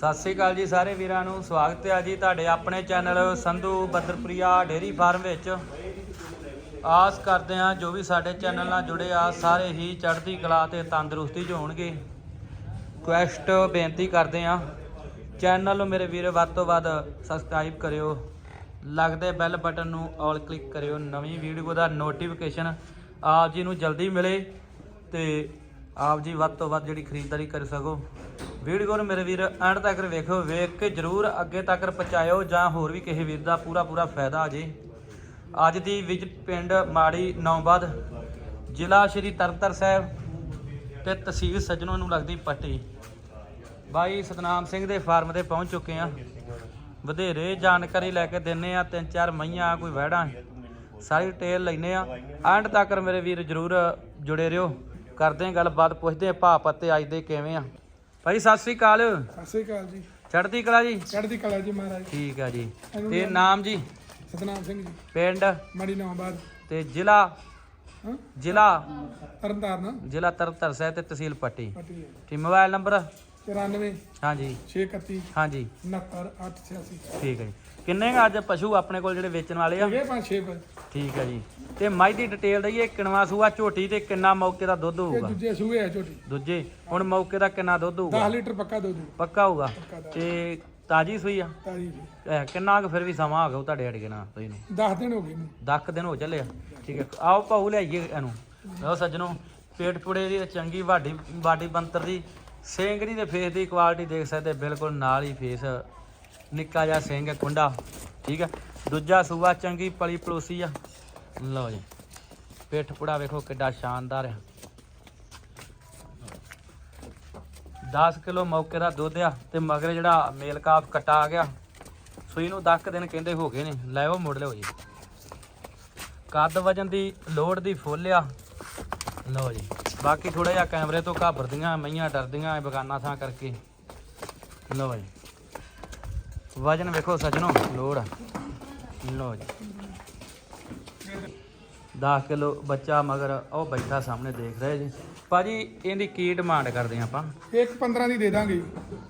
ਸਤਿ ਸ੍ਰੀ ਅਕਾਲ ਜੀ ਸਾਰੇ ਵੀਰਾਂ ਨੂੰ, ਸਵਾਗਤ ਹੈ ਜੀ ਤੁਹਾਡੇ ਆਪਣੇ ਚੈਨਲ ਸੰਧੂ ਬੱਦਰਪ੍ਰਿਆ ਡੇਰੀ ਫਾਰਮ ਵਿੱਚ। ਆਸ ਕਰਦੇ ਹਾਂ ਜੋ ਵੀ ਸਾਡੇ ਚੈਨਲ ਨਾਲ ਜੁੜੇ ਆ, ਸਾਰੇ ਹੀ ਚੜ੍ਹਦੀ ਕਲਾ ਤੇ ਤੰਦਰੁਸਤੀ 'ਚ ਹੋਣਗੇ। ਕੁਐਸਟ ਬੇਨਤੀ ਕਰਦੇ ਹਾਂ, ਚੈਨਲ ਨੂੰ ਮੇਰੇ ਵੀਰ ਵੱਧ ਤੋਂ ਵੱਧ ਸਬਸਕ੍ਰਾਈਬ ਕਰਿਓ। ਲੱਗਦੇ ਬੈਲ ਬਟਨ ਨੂੰ ਆਲ ਕਲਿੱਕ ਕਰਿਓ, ਨਵੀਂ ਵੀਡੀਓ ਦਾ ਨੋਟੀਫਿਕੇਸ਼ਨ ਆਪ ਜੀ ਨੂੰ ਜਲਦੀ ਮਿਲੇ ਤੇ ਆਪ ਜੀ ਵੱਧ ਤੋਂ ਵੱਧ ਜਿਹੜੀ ਖਰੀਦਦਾਰੀ ਕਰ ਸਕੋ। ਵੀਡੀਓ ਨੂੰ ਮੇਰੇ ਵੀਰ ਐਂਡ ਤੱਕ ਵੇਖੋ ਵੇਖ ਕੇ ਜਰੂਰ ਅੱਗੇ ਤੱਕ ਪਹੁੰਚਾਇਓ ਜਾਂ ਹੋਰ ਵੀ ਕਿਸੇ ਵੀਰ ਦਾ ਪੂਰਾ ਪੂਰਾ ਫਾਇਦਾ ਆ ਜੇ। ਅੱਜ ਦੀ ਵਿੱਚ ਪਿੰਡ ਮਾੜੀ ਨੌਬਾਦ, ਜ਼ਿਲ੍ਹਾ ਸ਼੍ਰੀ ਤਰਨਤਾਰ ਸਾਹਿਬ ਤੇ ਤਹਿਸੀਲ ਸਜਣੋਂ ਨੂੰ ਲੱਗਦੀ ਪੱਟੀ। ਬਾਈ ਸਤਨਾਮ ਸਿੰਘ ਦੇ ਫਾਰਮ ਤੇ ਪਹੁੰਚ ਚੁੱਕੇ ਆ ਵਧੇਰੇ ਜਾਣਕਾਰੀ ਲੈ ਕੇ ਦਿੰਨੇ ਆ ਤਿੰਨ ਚਾਰ ਮਈਆਂ, ਕੋਈ ਵਹਿੜਾਂ, ਸਾਰੀ ਡਿਟੇਲ ਲੈਨੇ ਆ ਐਂਡ ਤੱਕ ਮੇਰੇ ਵੀਰ ਜਰੂਰ ਜੁੜੇ ਰਹੋ। ਕਰਦੇ ਆ ਗੱਲਬਾਤ ਪੁੱਛਦੇ ਆ ਭਾ ਪੱਤੇ ਅੱਜ ਦੇ ਕਿਵੇਂ ਆ। ਭਾਈ ਸਤਿ ਸ੍ਰੀ ਅਕਾਲ। ਸਤਿ ਸ੍ਰੀ ਅਕਾਲ ਜੀ। ਚੜ੍ਹਦੀ ਕਲਾ ਜੀ? ਚੜ੍ਹਦੀ ਕਲਾ ਜੀ ਮਹਾਰਾਜ। ਠੀਕ ਆ ਜੀ। ਤੇ ਨਾਮ ਜੀ? ਸਤਨਾਮ ਸਿੰਘ ਜੀ। ਪਿੰਡ? ਮੜੀ ਨੌਬਾਦ ਤੇ ਜ਼ਿਲ੍ਹਾ? ਹਾਂ? ਜ਼ਿਲ੍ਹਾ? ਤਰਨਤਾਰਨ। ਜ਼ਿਲ੍ਹਾ ਤਰਨਤਾਰਨ ਸਾਹਿਬ ਤੇ ਤਹਿਸੀਲ ਪੱਟੀ। ਹੈ। ਠੀਕ ਮੋਬਾਈਲ ਨੰਬਰ? 94 ਹਾਂਜੀ। 631 ਹਾਂਜੀ। 69 886 ਠੀਕ ਹੈ ਜੀ। ਕਿੰਨੇ ਕੁ ਅੱਜ ਪਸ਼ੂ ਆਪਣੇ ਕੋਲ ਜਿਹੜੇ ਵੇਚਣ ਵਾਲੇ ਆ? ਹੈਗੇ ਪੰਜ ਛੇ ਪਰ ਠੀਕ ਹੈ ਜੀ। ਤੇ ਮਾਈ ਦੀ ਡਿਟੇਲ ਦਈਏ ਕਿਣਵਾ ਸੂਆ ਝੋਟੀ ਤੇ ਕਿੰਨਾ ਮੌਕੇ ਦਾ ਦੁੱਧ ਇਹ ਹੋਊਗਾ? ਦੂਜੇ ਸੂਏ ਆ ਛੋਟੀ ਦੂਜੇ ਹੁਣ ਮੌਕੇ ਦਾ ਕਿੰਨਾ ਦੁੱਧ 10 ਹੋਊਗਾ ਲੀਟਰ ਪੱਕਾ ਦੁੱਧ ਪੱਕਾ ਹੋਊਗਾ? ਦਾ ਤੇ ਤਾਜੀ ਸੂਈ ਆ? ਤਾਜੀ ਜੀ। ਇਹ ਕਿੰਨਾ ਕੁ ਫਿਰ ਵੀ ਸਮਾਂ ਆ ਗਿਆ ਤੁਹਾਡੇ ਅੜਗੇ ਨਾਲ ਤੁਸੀਂ ਨੇ? 10 ਦਿਨ ਹੋ ਗਏ ਨੇ 10 ਦਿਨ ਹੋ ਚੱਲੇ ਆ। ਠੀਕ ਹੈ ਆਓ ਭਾਊ ਲਿਆਈਏ ਇਹਨੂੰ। ਲਓ ਸੱਜਣੋ ਪੇਟ ਪੁੜੇ ਦੀ ਚੰਗੀ ਵਾਡੀ ਬਾਡੀ ਬੰਤਰ ਦੀ ਸਿੰਗਰੀ ਦੇ ਫੇਸ ਦੀ ਕੁਆਲਿਟੀ ਦੇਖ ਸਕਦੇ ਬਿਲਕੁਲ ਨਾਲ ਹੀ ਫੇਸ ਨਿੱਕਾ ਜਿਹਾ ਸਿੰਘ ਹੈ ਕੁੰਡਾ ਠੀਕ ਹੈ? ਦੂਜਾ ਸੂਆ ਚੰਗੀ ਪਲੀ ਪਲੋਸੀ ਆ। ਲਓ ਜੀ, ਪਿੱਠ ਪੁੜਾ ਵੇਖੋ ਕਿੱਡਾ ਸ਼ਾਨਦਾਰ ਆ। 10 ਕਿਲੋ ਮੌਕੇ ਦਾ ਦੁੱਧ ਆ ਤੇ ਮਗਰ ਜਿਹੜਾ ਮੇਲ ਕਾਫ ਕਟਾ ਆ ਗਿਆ। ਸੂਈ ਨੂੰ 10 ਦਿਨ ਕਹਿੰਦੇ ਹੋ ਗਏ ਨੇ ਲੈਓ ਮੁੜ ਲਿਓ ਜੀ। ਕੱਦ ਵਜਨ ਦੀ ਲੋਡ ਦੀ ਫੁੱਲ ਆ। ਲਓ ਜੀ, ਬਾਕੀ ਥੋੜਾ ਜਿਹਾ ਕੈਮਰੇ ਤੋਂ ਘਾਬਰਦੀਆਂ, ਮਈਆਂ ਡਰਦੀਆਂ ਬਗਾਨਾ ਥਾਂ ਕਰਕੇ। ਲਓ ਜੀ। ਵਜਨ ਵੇਖੋ ਸਜਣੋ ਆ। ਲਓ ਜੀ। 10 ਕਿਲੋ ਬੱਚਾ ਮਗਰ ਉਹ ਬੈਠਾ ਸਾਹਮਣੇ ਦੇਖ ਰਹੇ ਜੀ। ਭਾਜੀ ਇਹਦੀ ਕੀ ਡਿਮਾਂਡ ਕਰਦੇ ਆਪਾਂ? ਇੱਕ 15 ਦੀ ਦੇ ਦਾਂਗੇ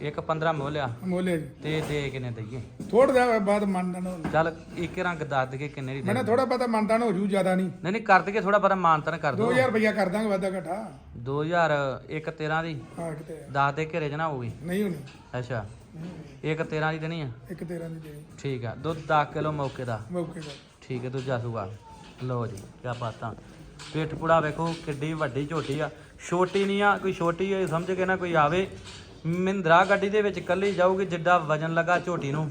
ਇੱਕ 15 ਮੁੱਲ ਆ। ਮੋਲੇ ਜੀ। ਤੇ ਦੇ ਕਿੰਨੇ ਦਈਏ? ਥੋੜਾ ਜਿਹਾ ਬਾਅਦ ਹੋ ਚੱਲ ਇੱਕ ਰੰਗ ਦੱਸ ਦਈਏ ਕਿੰਨੇ ਦੀ ਮੈਂ ਦੇ ਥੋੜਾ ਪਤਾ ਮੰਨਦਾਨ ਹੋ ਜੂ ਜ਼ਿਆਦਾ ਨਹੀਂ। ਨਹੀਂ ਨਹੀਂ ਕਰ ਦਈਏ ਥੋੜਾ ਬੜਾ ਮਾਨਤਨ ਕਰ ਦੋ 2000 ਰੁਪਇਆ ਕਰ ਦਾਂਗੇ ਵਾਧਾ ਘਟਾ। 2001 13 ਦੀ। ਹਾਂ ਕਿਤੇ 10 ਦੇ ਘਰੇ ਜਨਾ ਹੋਊਗੀ ਨਹੀਂ ਹੋਣੀ। ਅੱਛਾ। ਇੱਕ 13 ਦੀ ਦੇਣੀ ਆ? ਇੱਕ 13 ਦੀ ਦੇਣੀ। ਠੀਕ ਆ। ਦੁੱਧ 10 ਕਿਲੋ ਮੌਕੇ ਦਾ। ਮੌਕੇ ਦਾ। ਠੀਕ ਹੈ ਦੂਜਾ ਸੂਆ। ਲਓ ਜੀ ਕੀ ਬਾਤਾਂ। ਪੇਟ ਪੁੜਾ ਵੇਖੋ ਕਿੱਡੀ ਵੱਡੀ ਝੋਟੀ ਆ। ਛੋਟੀ ਨਹੀਂ ਆ ਕੋਈ ਛੋਟੀ ਹੋਈ ਸਮਝ ਕੇ ਨਾ ਕੋਈ ਆਵੇ। ਮਹਿੰਦਰਾ ਗੱਡੀ ਦੇ ਵਿੱਚ ਕੱਲੀ ਜਾਊਗੀ ਜਿੱਡਾ ਵਜਨ ਲੱਗਾ ਝੋਟੀ ਨੂੰ।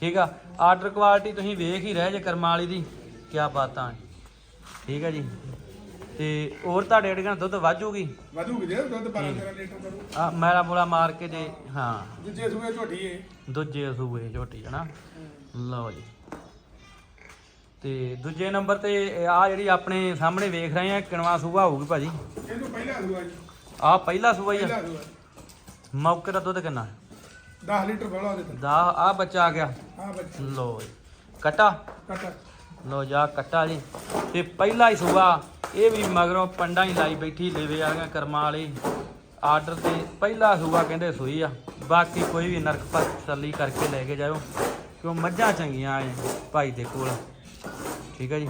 ਠੀਕ ਆ। ਆਰਡਰ ਕੁਆਲਿਟੀ ਤੁਸੀਂ ਵੇਖ ਹੀ ਰਹੇ ਜੇ ਕਰਮਾਂ ਵਾਲੀ ਦੀ। ਕੀ ਬਾਤਾਂ। ਠੀਕ ਹੈ ਜੀ। ਤੇ ਹੋਰ ਤੁਹਾਡੇ ਅੜੀਆਂ ਦੁੱਧ ਵਾਜੂਗੀ ਵਧੂਗੀ ਜੇ ਦੁੱਧ 12 13 ਲੀਟਰ ਕਰੂ ਆ ਮੈਲਾ ਮੂਲਾ ਮਾਰ ਕੇ ਜੇ ਹਾਂ। ਦੂਜੇ ਸੂਏ ਝੋਟੀ ਏ। ਦੂਜੇ ਸੂਏ ਝੋਟੀ ਹਨਾ? ਲਓ ਜੀ। ਤੇ ਦੂਜੇ ਨੰਬਰ ਤੇ ਆ ਜਿਹੜੀ ਆਪਣੇ ਸਾਹਮਣੇ ਵੇਖ ਰਹੇ ਆ ਕਿਣਵਾ ਸੂਆ ਹੋਊਗੀ ਭਾਜੀ। ਇਹਨੂੰ ਪਹਿਲਾ ਸੂਆ ਜੀ। ਆ ਪਹਿਲਾ ਸੂਆ ਹੀ ਆ? ਪਹਿਲਾ ਸੂਆ। ਮੌਕੇ ਦਾ ਦੁੱਧ ਕਿੰਨਾ? 10 ਲੀਟਰ ਬੋਲਾ ਉਹਦੇ ਤੇ। ਆ ਬੱਚਾ ਆ ਗਿਆ। ਹਾਂ ਬੱਚਾ। ਲਓ ਜੀ। ਕਟਾ? ਕੱਟ। ਲਓ ਜਾ ਕੱਟਾ ਜੀ। ਤੇ ਪਹਿਲਾ ਹੀ ਸੂਆ, ਇਹ ਵੀ ਮਗਰੋਂ ਪੰਡਾਂ ਹੀ ਲਾਈ ਬੈਠੀ ਲੇਵੇ ਵਾਲੀਆਂ ਕਰਮਾਂ ਵਾਲੀ। ਆਰਡਰ ਤੇ ਪਹਿਲਾ ਸੂਆ ਕਹਿੰਦੇ ਸੂਈ ਆ। ਬਾਕੀ ਕੋਈ ਵੀ ਨਰਕ ਪਰ ਤਸੱਲੀ ਕਰਕੇ ਲੈ ਕੇ ਜਾਓ ਕਿਉਂ ਮੱਝਾਂ ਚੰਗੀਆਂ ਐ ਭਾਈ ਦੇ ਕੋਲ। ਠੀਕ ਹੈ ਜੀ।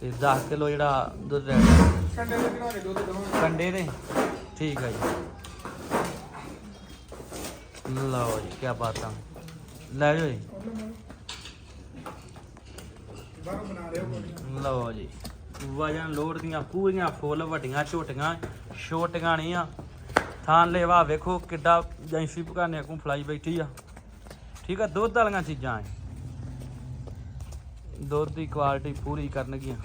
ਤੇ 10 ਕਿਲੋ ਜਿਹੜਾ ਦੁੱਧ ਹੈ। ਕੰਡੇ ਦੇ। ਕੰਡੇ ਦੇ ਠੀਕ ਹੈ ਜੀ। ਲਓ ਜੀ ਕੀ ਬਾਤਾਂ। ਲੈ ਜਾਓ ਜੀ ਬਾਹਰੋਂ ਬਣਾ ਰਿਹਾ ਕੋਈ ਲਓ ਜੀ, ਵਜਨ ਲੋਡ ਦੀਆਂ ਪੂਰੀਆਂ ਫੁੱਲ, ਵੱਡੀਆਂ ਝੋਟੀਆਂ, ਛੋਟੀਆਂ ਨਹੀਂ ਆ। ਥਾਂ ਲੇਵਾ ਵੇਖੋ ਕਿੱਡਾ ਜੈਂਸੀ ਭਗਾਨੇ ਕੋ ਫਲਾਈ ਬੈਠੀ ਆ। ਠੀਕ ਆ, ਦੁੱਧ ਵਾਲੀਆਂ ਚੀਜ਼ਾਂ ਐ। ਦੁੱਧ ਦੀ ਕੁਆਲਿਟੀ ਪੂਰੀ ਕਰਨਗੀਆਂ।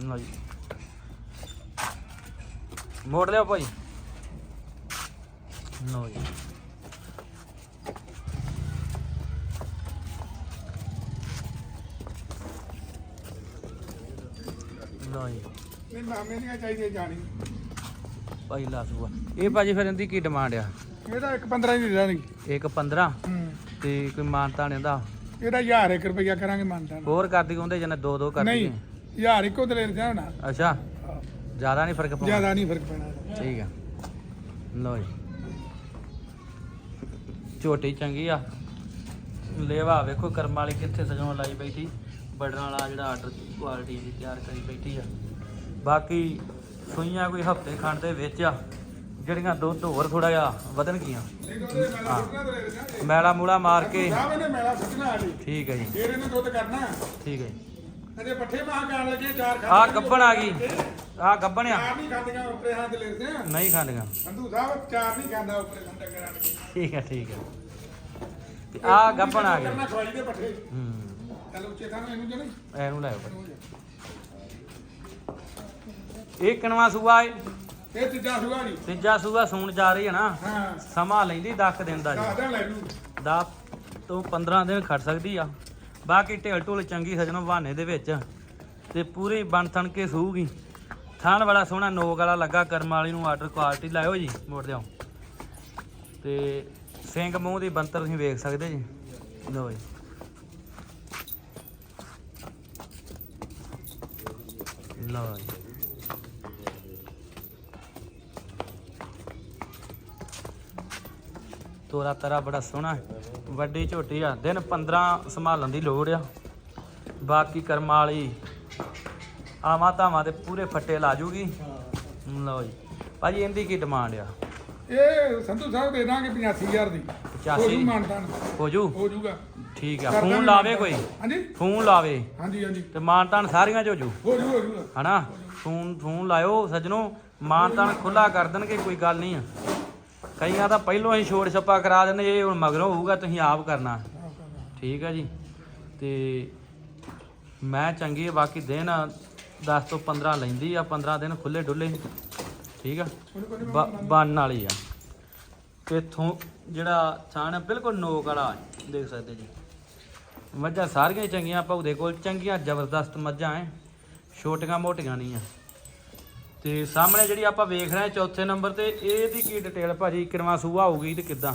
ਲਓ ਜੀ। ਮੋੜ ਲਿਓ ਭਾਈ। ਲਓ ਜੀ। ਲਓ ਜੀ ਨਹੀਂ ਮਾਮੇ ਦੀਆਂ ਚਾਹੀਦੀਆਂ ਜਾਣੀ। ਪਹਿਲਾ ਸੂਆ। ਇਹ ਭਾਜੀ ਫਿਰ ਇਹਦੀ ਕੀ ਡਿਮਾਂਡ ਆ? ਇਹਦਾ ਇੱਕ 15 ਦੀ ਦੇ ਦਾਂਗੇ ਇੱਕ 15 ਹੂੰ। ਤੇ ਕੋਈ ਮਾਨਤਾ ਨਹੀਂ ਦਾ ਇਹਦਾ 1000 ਇੱਕ ਰੁਪਇਆ ਕਰਾਂਗੇ ਮੰਨਦਾ ਹੋਰ ਕਰਦੀ ਕਹਿੰਦੇ ਜਨੇ ਦੋ ਦੋ ਕਰਦੀ ਨਹੀਂ 1000 ਇੱਕੋ ਤੇ ਲੈ ਲਿਆ ਹੋਣਾ। ਅੱਛਾ। ਜ਼ਿਆਦਾ ਨਹੀਂ ਫ਼ਰਕ ਪਾਉਂਦਾ ਜ਼ਿਆਦਾ ਨਹੀਂ ਫ਼ਰਕ ਪੈਣਾ। ਇਹਦਾ। ਠੀਕ ਆ। ਲਓ ਜੀ। ਝੋਟੀ ਚੰਗੀ ਆ। ਲੇਵਾ ਵੇਖੋ ਕਰਮ ਵਾਲੀ ਕਿੱਥੇ ਸਜਾਉਣ ਲਾਈ ਬੈਠੀ। ਬਟਨ ਵਾਲਾ ਜਿਹੜਾ ਆਰਡਰ ਕੁਆਲਿਟੀ ਦੀ ਤਿਆਰ ਕਰੀ ਬੈਠੀ ਆ। ਬਾਕੀ ਸੂਈਆਂ ਕੋਈ ਹਫ਼ਤੇ ਖੰਡ ਦੇ ਵਿੱਚ ਆ ਜਿਹੜੀਆਂ ਦੁੱਧ ਹੋਰ ਥੋੜਾ ਜਿਹਾ ਦੁੱਧ ਦੇ ਮੇਲਾ ਮੈਲਾ ਮਾਰ ਕੇ। ਆ ਠੀਕ ਹੈ ਜੀ। ਫੇਰ ਇਹਨੇ ਦੁੱਧ ਕਰਨਾ ਠੀਕ ਹੈ ਜੀ। ਅਜੇ ਪੱਠੇ ਮਾਂ ਕਰਨ ਲੱਗੇ ਚਾਰ ਖਾ ਆ ਗੱਬਣ ਆ ਗਈ। ਆ ਗੱਬਣ ਆ। ਨਹੀਂ ਖਾਂਦੀਆਂ ਉੱਪਰੇ ਹਾਂ ਦਲੇਰ ਸਿੰਘ ਨਹੀਂ ਖਾਂਦੀਆਂ ਸੰਧੂ ਸਾਹਿਬ ਚਾਰ ਨਹੀਂ ਖਾਂਦਾ ਉੱਪਰੇ ਖੰਡ ਕਰਾਂ ਠੀਕ ਹੈ ਠੀਕ ਹੈ। ਤੇ ਆ ਗੱਬਣ ਆ ਗਈ ਕਰਨਾ ਖਵਾਈ ਦੇ ਪੱਠੇ। ਹੂੰ। ਚੱਲ ਉੱਚੇ ਥਾਂ ਨੂੰ ਇਹਨੂੰ ਜਣੇ। ਇਹਨੂੰ ਲਾਇਓ ਇਹ ਕਿਨਵਾ ਸੂਆ ਏ? ਇਹ ਤੀਜਾ ਸੁਗਾ ਜੀ ਤੀਜਾ ਸੂਆ ਸੂਣ ਜਾ ਰਹੀ ਹੈ ਨਾ। ਹਾਂ। ਸਮਾਂ ਲੈਂਦੀ ਦੱਖ ਦਿਨ ਦਾ ਜੀ। ਦਾਦਾ ਲੈ ਲੂ। 10 ਤੋਂ 15 ਦਿਨ ਖੜ ਸਕਦੀ ਆ। ਬਾਕੀ ਢੇਲ ਢੋਲ ਚੰਗੀ ਸਜਣੋ ਬਹਾਨੇ ਦੇ ਵਿੱਚ। ਤੇ ਪੂਰੀ ਬਣ ਥਣ ਕੇ ਸੂਗੀ। ਥਾਣ ਵਾਲਾ ਸੋਹਣਾ ਨੋਕ ਵਾਲਾ ਲੱਗਾ ਕਰਮ ਵਾਲੀ ਨੂੰ ਆਰਡਰ ਕੁਆਲਿਟੀ ਲਾਇਓ ਜੀ ਮੋੜ ਦਿਓ। ਤੇ ਸਿੰਘ ਮੂੰਹ ਦੀ ਬੰਤਰ ਤੁਸੀਂ ਵੇਖ ਸਕਦੇ ਜੀ। ਲਓ ਜੀ। ਲਓ ਜੀ। ਤੋਰਾ ਤਰਾ ਬੜਾ ਸੋਹਣਾ। ਵੱਡੀ ਝੋਟੀ ਆ। ਦਿਨ 15 ਸੰਭਾਲਣ ਦੀ ਲੋੜ ਆ। ਬਾਕੀ ਕਰਮਾਂ ਵਾਲੀ ਆਵਾਂ ਧਾਵਾਂ ਤੇ ਪੂਰੇ ਫੱਟੇ ਲਾ ਜੂਗੀ। ਲਓ ਜੀ। ਭਾਜੀ ਇਹਦੀ ਕੀ ਡਿਮਾਂਡ ਆ? ਇਹ ਸੰਧੂ ਸਾਹਿਬ ਦੇ ਦਾਂਗੇ 85000 ਦੀ। 85 ਮਾਨਤਾ ਹੋ ਜੂ? ਹੋ ਜਾਊਗਾ ਠੀਕ ਆ ਕਰ ਫੋਨ ਲਾਵੇ ਕੋਈ? ਹਾਂਜੀ? ਫੋਨ ਲਾਵੇ? ਹਾਂਜੀ ਹਾਂਜੀ। ਤੇ ਮਾਨਤਾਨ ਸਾਰੀਆਂ ਚ ਹੋ ਜੂ? ਹੋ ਜੂ ਹੋ ਜੂਗਾ ਹਨਾ? ਫੋਨ ਫੋਨ ਲਾਇਓ ਸੱਜਣੋ। ਮਾਨਤਾਨ ਖੁੱਲਾ ਕਰ ਦੇਣਗੇ ਕੋਈ ਗੱਲ ਨਹੀਂ ਆ। ਕਈਆਂ ਤਾਂ ਪਹਿਲੋਂ ਹੀ ਛੋੜ ਛੱਪਾ ਕਰਾ ਦਿੰਦੇ ਇਹ ਹੁਣ ਮਗਰੋਂ ਹੋਊਗਾ ਤੁਸੀਂ ਆਪ ਕਰਨਾ। ਠੀਕ ਆ ਜੀ। ਤੇ ਮੈਂ ਚੰਗੀ ਆ ਬਾਕੀ ਦਿਨ 10 ਤੋਂ 15 ਲੈਂਦੀ ਆ 15 ਦਿਨ ਖੁੱਲੇ ਡੁੱਲੇ ਠੀਕ ਆ? ਬ- ਬਣਨ ਵਾਲੀ ਆ। ਤੇ ਥੋਂ ਜਿਹੜਾ ਥਾਣ ਆ ਬਿਲਕੁਲ ਨੋਕ ਵਾਲਾ ਹੈ, ਦੇਖ ਸਕਦੇ ਜੀ। ਮੱਝਾਂ ਸਾਰੀਆਂ ਹੀ ਚੰਗੀਆਂ ਉਹਦੇ ਕੋਲ ਚੰਗੀਆਂ ਜ਼ਬਰਦਸਤ ਮੱਝਾਂ ਐ। ਛੋਟੀਆਂ ਮੋਟੀਆਂ ਨਹੀਂ ਆ ਤੇ ਸਾਹਮਣੇ ਜਿਹੜੀ ਆਪਾਂ ਵੇਖ ਰਹੇ ਚੌਥੇ ਨੰਬਰ ਤੇ ਇਹਦੀ ਕੀ ਡਿਟੇਲ ਭਾਜੀ? ਕਿਰਵਾ ਸੂਆ ਹੋਊਗੀ ਤੇ ਕਿੱਦਾਂ?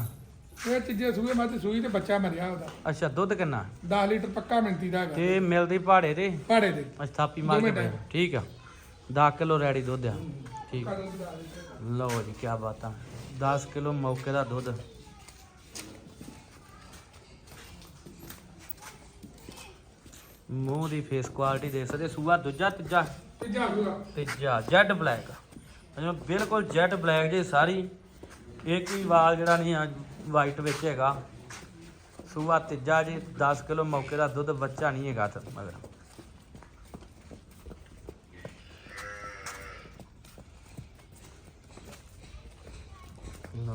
ਇਹ ਤੀਜੇ ਸੂਏ ਮੈਂ ਤੇ ਸੂਈ ਤੇ ਬੱਚਾ ਮਰਿਆ ਉਹਦਾ। ਅੱਛਾ ਦੁੱਧ ਕਿੰਨਾ? 10 ਲੀਟਰ ਪੱਕਾ ਮਿੰਤੀ ਦਾ ਹੈਗਾ। ਤੇ ਮਿਲਦੀ ਪਹਾੜੇ ਤੇ? ਪਾੜੇ ਦੇ ਅੱਛਾ ਥਾਪੀ ਮਾਰ ਕੇ ਪਏ। ਠੀਕ ਆ। 10 ਕਿਲੋ ਰੈਡੀ ਦੁੱਧ ਆ। ਠੀਕ ਆ। ਲਓ ਜੀ ਕੀ ਬਾਤਾਂ 10 ਕਿਲੋ ਮੌਕੇ ਦਾ ਦੁੱਧ। ਮੂੰਹ ਦੀ ਫੇਸ ਕੁਆਲਿਟੀ ਦੇਖ ਸਕਦੇ ਸੂਆ ਦੂਜਾ ਤੀਜਾ। ਤੀਜਾ ਤੀਜਾ ਜੈਡ ਬਲੈਕ ਅਜੋ ਬਿਲਕੁਲ ਜੈਡ ਬਲੈਕ ਜੇ ਸਾਰੀ। ਇੱਕ ਵੀ ਵਾਲ ਜਿਹੜਾ ਨਹੀਂ ਆ ਵਾਈਟ ਵਿੱਚ ਹੈਗਾ। ਸੂਆ ਤੀਜਾ ਜੀ 10 ਕਿਲੋ ਮੌਕੇ ਦਾ ਦੁੱਧ ਬੱਚਾ ਨਹੀਂ ਹੈਗਾ ਤੇ ਮਗਰ।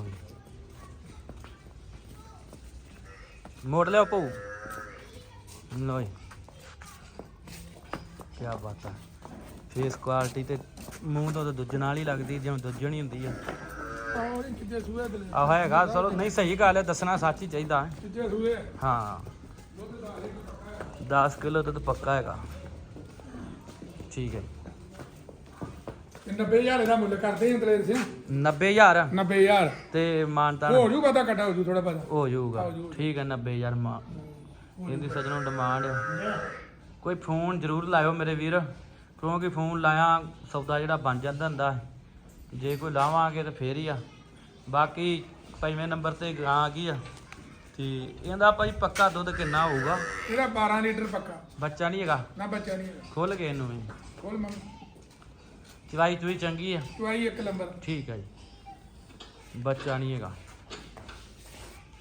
ਜੀ। ਮੋੜ ਲਿਓ ਪਊ ਜੀ। ਕੀ ਬਾਤ ਆ। ਫੇਸ ਕੁਆਲਿਟੀ ਤੇ ਮੂੰਹ ਤੋਂ ਤਾਂ ਦੂਜੇ ਨਾਲ ਹੀ ਲੱਗਦੀ ਜਿਵੇਂ ਦੂਜਣੀ ਹੁੰਦੀ ਆ। ਇਹ ਤੀਜੇ ਸੂਏ ਦੇ ਆਹ ਹੈਗਾ ਚਲੋ ਨਹੀਂ ਸਹੀ ਗੱਲ ਹੈ ਦੱਸਣਾ ਸੱਚ ਹੀ ਚਾਹੀਦਾ ਹੈ। ਸੂਏ ਹਾਂ। 10 ਕਿਲੋ ਦੁੱਧ ਪੱਕਾ ਹੈਗਾ। ਠੀਕ ਹੈ। ਤੇ 90000 ਇਹਦਾ ਮੁੱਲ ਕਰਦੇ ਹਾਂ ਦਲੇਰ ਸਿੰਘ। 90000 90000 ਤੇ ਮਾਨਤਾ ਹੋ ਜੂ ਪਤਾ ਕੱਟਾ ਹੋ ਜੂ ਥੋੜਾ ਪਤਾ ਹੋ ਜਾਊਗਾ। ਹੋ ਜਾਊ। ਠੀਕ ਹੈ 90000 ਮਾ ਇਹਦੀ ਸਜਣੋਂ ਡਿਮਾਂਡ ਕੋਈ ਫੋਨ ਜ਼ਰੂਰ ਲਾਇਓ ਮੇਰੇ ਵੀਰ ਕਿਉਂਕਿ ਫੋਨ ਲਾਇਆ ਸੌਦਾ ਜਿਹੜਾ ਬਣ ਜਾਂਦਾ ਹੁੰਦਾ ਹੈ। ਜੇ ਕੋਈ ਲਾਵਾਂਗੇ ਤਾਂ ਫੇਰ ਹੀ ਆ। ਬਾਕੀ ਪੰਜਵੇਂ ਨੰਬਰ ਤੇ ਗਾਂ ਆ ਗਈ ਆ? ਤੇ ਇਹਦਾ ਭਾਈ ਪੱਕਾ ਦੁੱਧ ਕਿੰਨਾ ਹੋਊਗਾ? ਇਹਦਾ 12 ਲੀਟਰ ਪੱਕਾ। ਬੱਚਾ ਨਹੀਂ ਹੈਗਾ? ਨਾ ਬੱਚਾ ਨਹੀਂ ਹੈਗਾ। ਖੁੱਲ ਗਏ ਇਹਨੂੰ ਵੀ। ਖੋਲ ਮੰਗ ਚਵਾਈ ਚੂਈ ਚੰਗੀ ਆ? ਚੁਆਈ ਇੱਕ ਨੰਬਰ। ਠੀਕ ਹੈ ਜੀ। ਬੱਚਾ ਨਹੀਂ ਹੈਗਾ।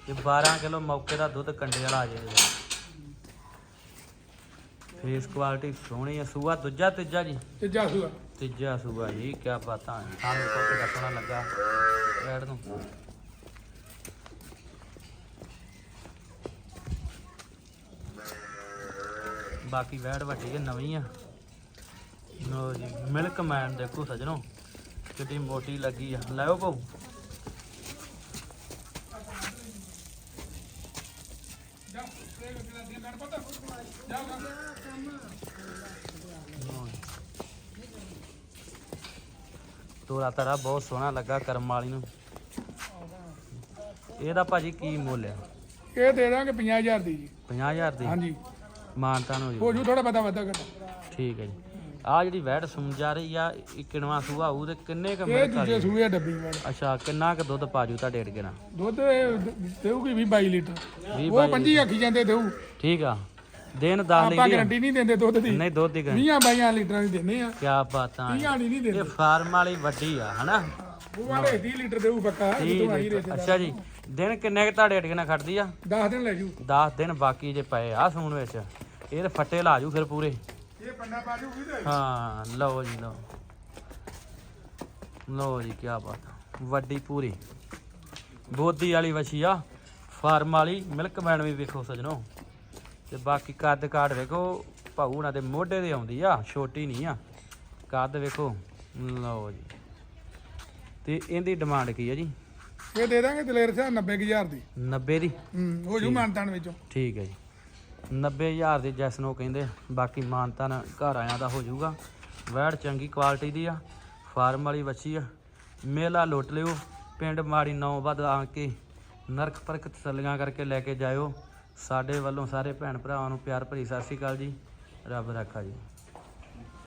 ਤੇ 12 ਕਿਲੋ ਮੌਕੇ ਦਾ ਦੁੱਧ ਕੰਡੇ ਵਾਲਾ ਆ ਜਾਏਗਾ। ਫੇਸ ਕੁਆਲਿਟੀ ਸੋਹਣੀ ਆ ਸੂਆ ਦੂਜਾ ਤੀਜਾ ਜੀ? ਤੀਜਾ ਸੂਆ। ਤੀਜਾ ਸੂਆ ਜੀ ਕੀ ਬਾਤਾਂ ਹੈ ਸਾਨੂੰ ਕੋਲ ਤੇ ਸੋਹਣਾ ਲੱਗਾ ਰੈਡ ਨੂੰ। ਬਾਕੀ ਵੈੜ ਵੱਡੀ ਹੈ ਨਵੀਂ ਆ। ਲੋ ਜੀ ਮਿਲਕ ਮੈਨ ਦੇਖੋ ਸਜਣੋ ਕਿੱਡੀ ਮੋਟੀ ਲੱਗੀ ਆ। ਲੈਓ ਭਾਊ। ਤੋਰਾ ਤਾਰਾ ਬਹੁਤ ਸੋਹਣਾ ਲੱਗਾ ਕਰਮ ਵਾਲੀ ਨੂੰ। ਇਹਦਾ ਭਾਜੀ ਕੀ ਮੁੱਲ ਆ? ਇਹ ਦੇ ਦਾਂਗੇ 50000 ਦੀ ਜੀ। 50000 ਦੀ? ਹਾਂਜੀ। ਮਾਨਤਾ ਨੂੰ ਹੋ ਜੂ ਥੋੜਾ ਪਤਾ ਵਾਧਾ ਘਟਾ। ਠੀਕ ਹੈ ਜੀ। ਆ ਜਿਹੜੀ ਵੈੜ ਸੂਣ ਜਾ ਰਹੀ ਆ ਇਹ ਕਿਣਵਾ ਸੂਆ ਹੋਊ ਤੇ ਕਿੰਨੇ ਕ ਇਹ ਦੂਜੇ ਸੂਏ ਆ ਡੱਬੀ ਵਾਲ। ਅੱਛਾ ਕਿੰਨਾ ਕ ਦੁੱਧ ਪਾਜੂ ਤੁਹਾਡੇ ਅੜਗੇ ਨਾਲ? ਦੁੱਧ ਇਹ ਦੇਊਗੀ 20 22 ਲੀਟਰ। 20 ਉਹ ਪੰਜੀ ਆਖੀ ਜਾਂਦੇ ਦੇਊ। ਠੀਕ ਆ। ਦਿਨ 10 ਆਪਾਂ। ਗਾਰੰਟੀ ਨਹੀਂ ਦਿੰਦੇ ਦੁੱਧ ਦੀ। ਨਹੀਂ ਦੁੱਧ ਦੀ ਗਾਂ 20 22 ਲੀਟਰਾਂ ਦੀ ਦਿੰਦੇ ਆ। ਕੀ ਬਾਤਾਂ 30 ਨਹੀਂ ਇਹ ਦਿੰਦੇ ਫਾਰਮ ਵਾਲੀ ਵੱਡੀ ਆ ਹਨਾ? ਉਹ ਵਾਲੇ 30 ਲੀਟਰ ਦੇਊ ਪੱਕਾ ਜਦੋਂ ਆਈ ਰੇਟ ਅੱਛਾ ਜੀ। ਦਿਨ ਕਿੰਨੇ ਕ ਤੁਹਾਡੇ ਅੜਗੇ ਨਾਲ ਖੜਦੀ ਆ? 10 ਦਿਨ ਲੈ ਜੂ। 10 ਦਿਨ ਬਾਕੀ ਜੇ ਪਏ ਆ ਸੂਣ ਵਿੱਚ। ਇਹ ਤੇ ਫੱਟੇ ਲਾ ਜੂ ਫਿਰ ਪੂਰੇ। ਇਹ ਪੰਨਾ ਪਾ ਜੂਗੀ ਤੇ ਹਾਂ ਲਓ ਜੀ ਲਓ। ਲਓ ਜੀ ਕੀ ਬਾਤ। ਵੱਡੀ ਪੂਰੀ। ਬੋਦੀ ਵਾਲੀ ਵਛੀ ਆ। ਫਾਰਮ ਵਾਲੀ ਮਿਲਕ ਮੈਨ ਵੀ ਵੇਖੋ ਸਜਣੋ। ਤੇ ਬਾਕੀ ਕੱਦ ਕਾਠ ਵੇਖੋ ਭਾਊ ਉਹਨਾਂ ਦੇ ਮੋਢੇ ਤੇ ਆਉਂਦੀ ਆ ਛੋਟੀ ਨਹੀਂ ਆ। ਕੱਦ ਵੇਖੋ ਲਓ ਜੀ। ਤੇ ਇਹਦੀ ਡਿਮਾਂਡ ਕੀ ਹੈ ਜੀ? ਇਹ ਦੇ ਦਾਂਗੇ ਦਲੇਰ ਸਾਹਿਬ 90000 ਦੀ। 90 ਦੀ? ਹੂੰ ਹੋ ਜੂ ਮਾਨਤਾਨ ਵਿੱਚੋਂ। ਠੀਕ ਹੈ ਜੀ। 90000 ਦੀ ਜੈਸ ਨੂੰ ਕਹਿੰਦੇ ਬਾਕੀ ਮਾਨਤਨ ਘਰ ਆਇਆਂ ਦਾ ਹੋ ਜਾਊਗਾ ਵੈੜ ਚੰਗੀ ਕੁਆਲਿਟੀ ਦੀ ਆ ਫਾਰਮ ਵਾਲੀ ਵੱਛੀ ਆ। ਮੇਲਾ ਲੁੱਟ ਲਿਓ ਪਿੰਡ ਮਾੜੀ ਨੌ ਵੱਧ ਆ ਕੇ ਨਰਕ ਪਰਕ ਤਸੱਲੀਆਂ ਕਰਕੇ ਲੈ ਕੇ ਜਾਇਓ। ਸਾਡੇ ਵੱਲੋਂ ਸਾਰੇ ਭੈਣ ਭਰਾਵਾਂ ਨੂੰ ਪਿਆਰ ਭਰੀ ਸਤਿ ਸ਼੍ਰੀ ਅਕਾਲ ਜੀ। ਰੱਬ ਰਾਖਾ ਜੀ।